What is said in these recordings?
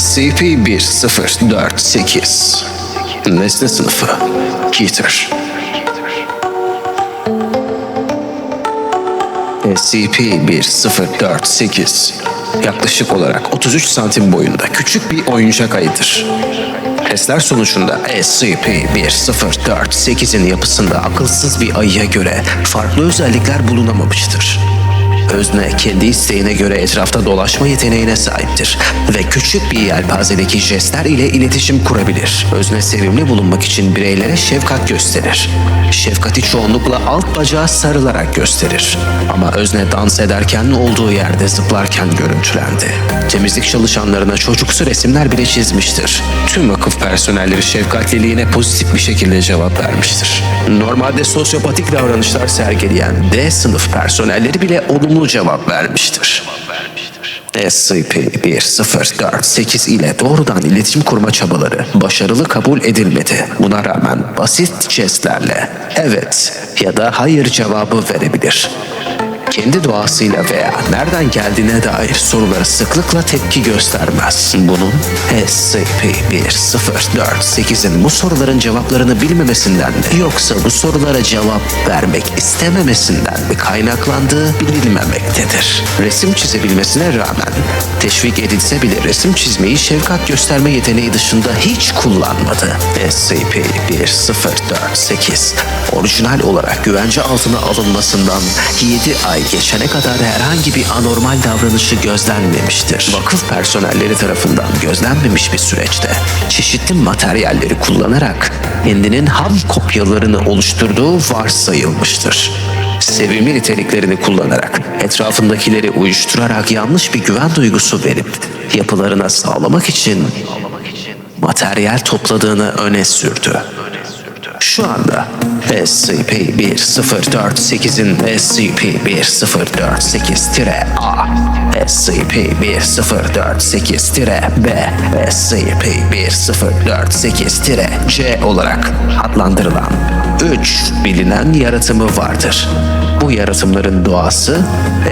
SCP-1048 Nesne sınıfı Keter SCP-1048 yaklaşık olarak 33 santim boyunda küçük bir oyuncak ayıdır. Testler sonucunda SCP-1048'in yapısında akılsız bir ayıya göre farklı özellikler bulunamamıştır. Özne kendi isteğine göre etrafta dolaşma yeteneğine sahiptir ve küçük bir yelpazedeki jestler ile iletişim kurabilir. Özne sevimli bulunmak için bireylere şefkat gösterir. Şefkati çoğunlukla alt bacağı sarılarak gösterir. Ama Özne dans ederken olduğu yerde zıplarken görüntülendi. Temizlik çalışanlarına çocuksu resimler bile çizmiştir. Tüm vakıf personelleri şefkatliliğine pozitif bir şekilde cevap vermiştir. Normalde sosyopatik davranışlar sergileyen D sınıf personelleri bile olumlu cevap vermiştir. SCP-1048 ile doğrudan iletişim kurma çabaları başarılı kabul edilmedi. Buna rağmen basit jestlerle evet ya da hayır cevabı verebilir. Kendi doğasıyla veya nereden geldiğine dair sorulara sıklıkla tepki göstermez. Bunun SCP-1048'in bu soruların cevaplarını bilmemesinden mi yoksa bu sorulara cevap vermek istememesinden mi kaynaklandığı bilinmemektedir. Resim çizebilmesine rağmen teşvik edilse bile resim çizmeyi şefkat gösterme yeteneği dışında hiç kullanmadı. SCP-1048 orijinal olarak güvence altına alınmasından 7 ay geçene kadar herhangi bir anormal davranışı gözlenmemiştir. Vakıf personelleri tarafından gözlenmemiş bir süreçte çeşitli materyalleri kullanarak kendinin ham kopyalarını oluşturduğu varsayılmıştır. Sevimli niteliklerini kullanarak, etrafındakileri uyuşturarak yanlış bir güven duygusu verip yapılarına sağlamak için materyal topladığını öne sürdü. Şu anda SCP-1048'in SCP-1048-A, SCP-1048-B, SCP-1048-C olarak adlandırılan 3 bilinen yaratımı vardır. Bu yaratımların doğası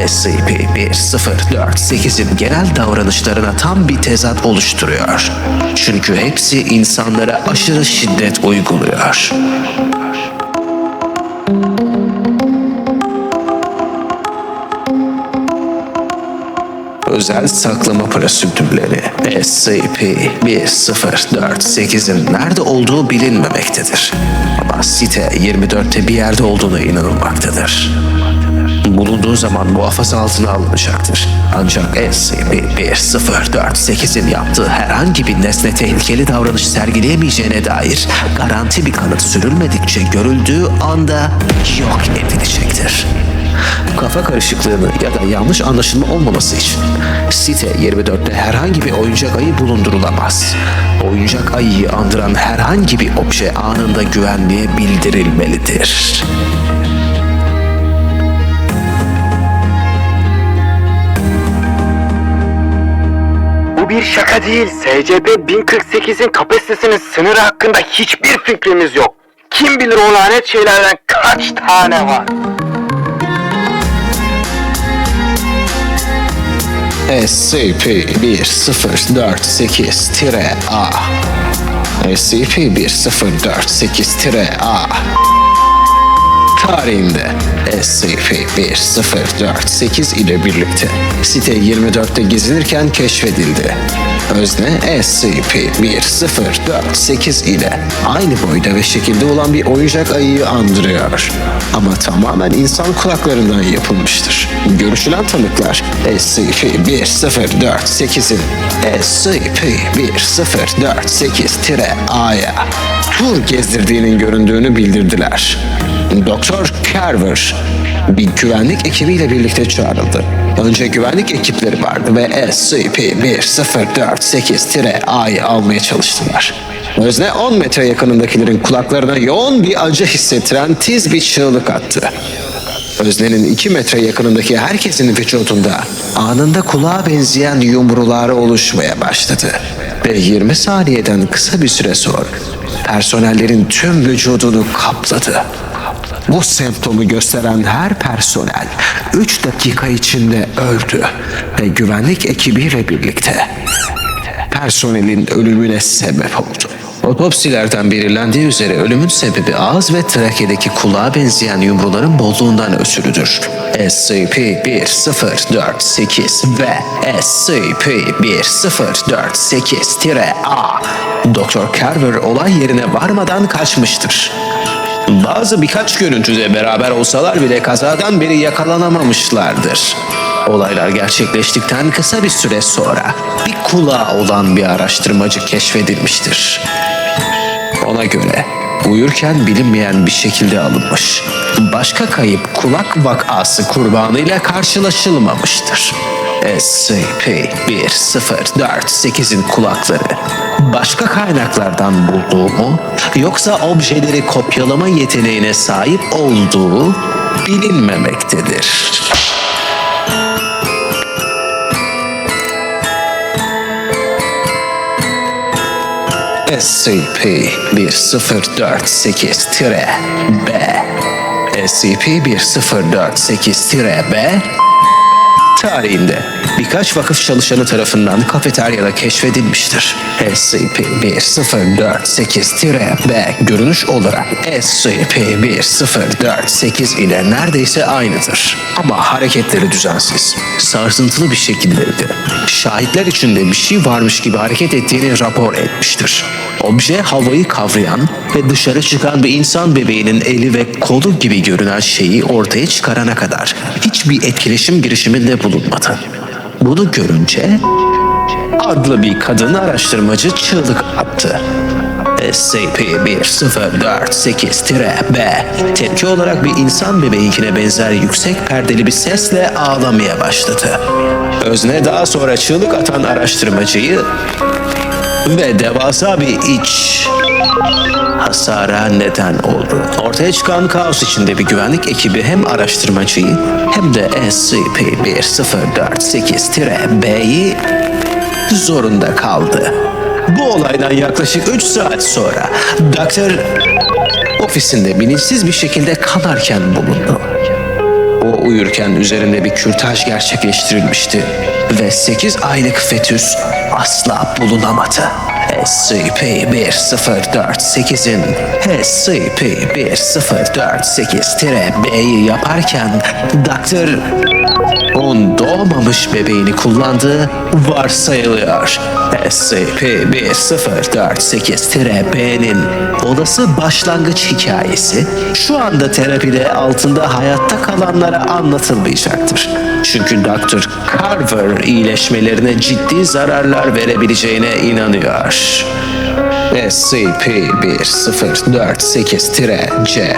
SCP-1048'in genel davranışlarına tam bir tezat oluşturuyor. Çünkü hepsi insanlara aşırı şiddet uyguluyor. Özel saklama prosedürleri SCP-1048'in nerede olduğu bilinmemektedir. Ama site 24'te bir yerde olduğuna inanılmaktadır. Bulunduğu zaman muhafaza altına alınacaktır. Ancak SCP-1048'in yaptığı herhangi bir nesne tehlikeli davranış sergileyemeyeceğine dair garanti bir kanıt sürülmedikçe görüldüğü anda yok edilecektir. Kafa karışıklığını ya da yanlış anlaşılma olmaması için site 24'te herhangi bir oyuncak ayı bulundurulamaz. Oyuncak ayıyı andıran herhangi bir obje anında güvenliğe bildirilmelidir. Bir şaka değil. SCP 1048'in kapasitesinin sınırı hakkında hiçbir fikrimiz yok. Kim bilir o lanet şeylerden kaç tane var? SCP-1048-A SCP-1048-A Tarihinde SCP-1048 ile birlikte site 24'te gezinirken keşfedildi. Özne SCP-1048 ile aynı boyda ve şekilde olan bir oyuncak ayıyı andırıyor. Ama tamamen insan kulaklarından yapılmıştır. Görüşülen tanıklar SCP-1048'in SCP-1048-A'ya tur gezdirdiğinin göründüğünü bildirdiler. Doktor Carver bir güvenlik ekibiyle birlikte çağrıldı. Önce güvenlik ekipleri vardı ve SCP-1048-A'yı almaya çalıştılar. Özne 10 metre yakınındakilerin kulaklarına yoğun bir acı hissettiren tiz bir çığlık attı. Öznenin 2 metre yakınındaki herkesin vücudunda anında kulağa benzeyen yumrular oluşmaya başladı. Ve 20 saniyeden kısa bir süre sonra personellerin tüm vücudunu kapladı. Bu semptomu gösteren her personel 3 dakika içinde öldü ve güvenlik ekibiyle birlikte personelin ölümüne sebep oldu. Otopsilerden belirlendiği üzere ölümün sebebi ağız ve trakedeki kulağa benzeyen yumruların bolluğundan ötürüdür. SCP-1048 ve SCP-1048-A Dr. Carver olay yerine varmadan kaçmıştır. Bazı birkaç görüntüde beraber olsalar bile kazadan beri yakalanamamışlardır. Olaylar gerçekleştikten kısa bir süre sonra bir kulağı olan bir araştırmacı keşfedilmiştir. Ona göre uyurken bilinmeyen bir şekilde alınmış. Başka kayıp kulak vakası kurbanıyla karşılaşılmamıştır. SCP-1048'in kulakları. Başka kaynaklardan bulduğu yoksa objeleri kopyalama yeteneğine sahip olduğu bilinmemektedir. SCP-1048-B SCP-1048-B tarihinde birkaç vakıf çalışanı tarafından kafeteryada keşfedilmiştir. SCP-1048-B görünüş olarak SCP-1048 ile neredeyse aynıdır. Ama hareketleri düzensiz, sarsıntılı bir şekildeydi. Şahitler içinde bir şey varmış gibi hareket ettiğini rapor etmiştir. Obje havayı kavrayan ve dışarı çıkan bir insan bebeğinin eli ve kolu gibi görünen şeyi ortaya çıkarana kadar hiçbir etkileşim girişiminde bulunmadı. Bunu görünce adlı bir kadın araştırmacı çığlık attı. SCP-1048-B tepki olarak bir insan bebeğinkine benzer yüksek perdeli bir sesle ağlamaya başladı. Özne daha sonra çığlık atan araştırmacıyı ve devasa bir iç hasara neden oldu. Ortaya çıkan kaos içinde bir güvenlik ekibi hem araştırmacıyı hem de SCP-1048-B'yi zorunda kaldı. Bu olaydan yaklaşık 3 saat sonra Doktor ofisinde bilinçsiz bir şekilde kanarken bulundu. Uyurken üzerinde bir kürtaj gerçekleştirilmişti ve 8 aylık fetüs asla bulunamadı. SCP-1048'in SCP-1048-B'yi yaparken Doktor on doğmamış bebeğini kullandığı varsayılıyor. SCP-1048-B'nin olası başlangıç hikayesi şu anda terapide altında hayatta kalanlara anlatılmayacaktır. Çünkü Dr. Carver iyileşmelerine ciddi zararlar verebileceğine inanıyor. SCP-1048-C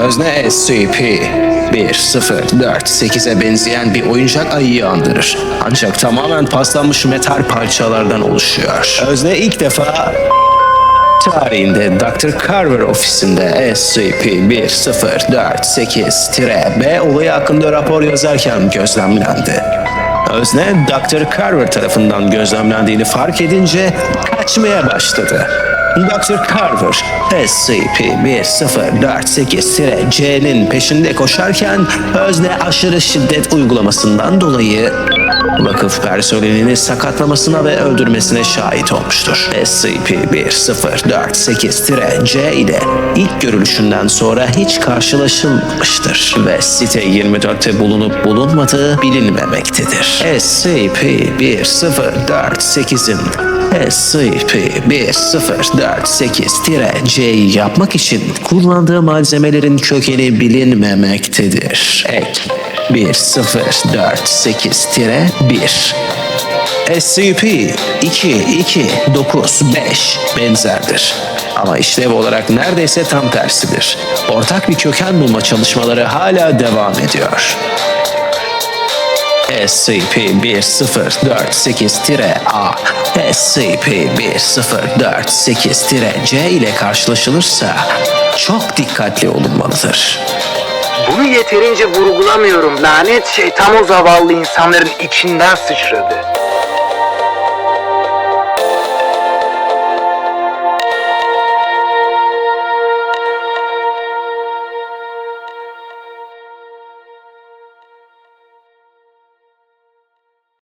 Özne SCP-1048'e benzeyen bir oyuncak ayıyı andırır. Ancak tamamen paslanmış metal parçalardan oluşuyor. Özne ilk defa tarihinde Dr. Carver ofisinde SCP-1048-B olayı hakkında rapor yazarken gözlemlendi. Özne Dr. Carver tarafından gözlemlendiğini fark edince kaçmaya başladı. Dr. Carver, SCP-1048-C'nin peşinde koşarken özne aşırı şiddet uygulamasından dolayı vakıf personelini sakatlamasına ve öldürmesine şahit olmuştur. SCP-1048-C ile ilk görülüşünden sonra hiç karşılaşılmamıştır ve site 24'te bulunup bulunmadığı bilinmemektedir. SCP-1048'in SCP-1048-C'yi yapmak için kullandığı malzemelerin kökeni bilinmemektedir. Ek 1048-1 SCP-2295 benzerdir. Ama işlev olarak neredeyse tam tersidir. Ortak bir köken bulma çalışmaları hala devam ediyor. SCP-1048-A, SCP-1048-C ile karşılaşılırsa çok dikkatli olunmalıdır. Bunu yeterince vurgulamıyorum. Lanet şey tam o zavallı insanların içinden sıçradı.